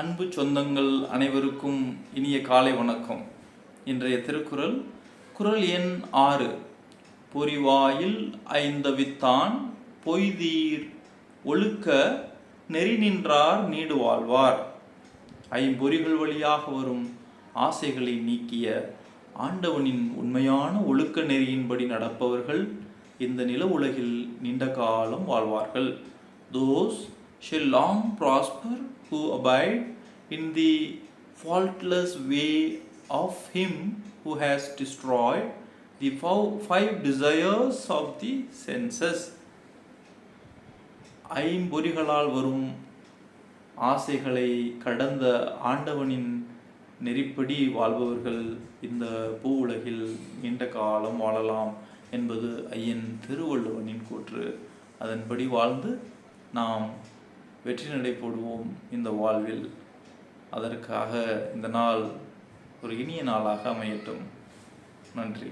அன்பு சொந்தங்கள் அனைவருக்கும் இனிய காலை வணக்கம். இன்றைய திருக்குறள் குறள் எண் ஆறு. பொறிவாயில் ஐந்தவித்தான் பொய்தீர் ஒழுக்க நெறி நின்றார் நீடு வாழ்வார். ஐம்பொறிகள் வழியாக வரும் ஆசைகளை நீக்கிய ஆண்டவனின் உண்மையான ஒழுக்க நெறியின்படி நடப்பவர்கள் இந்த நில உலகில் நீண்ட காலம் வாழ்வார்கள். Those shall long prosper who abide in the faultless way of him who has destroyed the fou- five desires of the senses ஐம்பொறிகளால் வரும் ஆசைகளை கடந்த ஆண்டவனின் நெறிப்படி வாழ்பவர்கள் இந்த பூ உலகில் நீண்ட காலம் வாழலாம் என்பது ஐயன் திருவள்ளுவனின் கூற்று அதன்படி வாழ்ந்து நாம் வெற்றி நடை போடுவோம் இந்த வாழ்வில். அதற்காக இந்த நாள் ஒரு இனிய நாளாக அமையட்டும். நன்றி.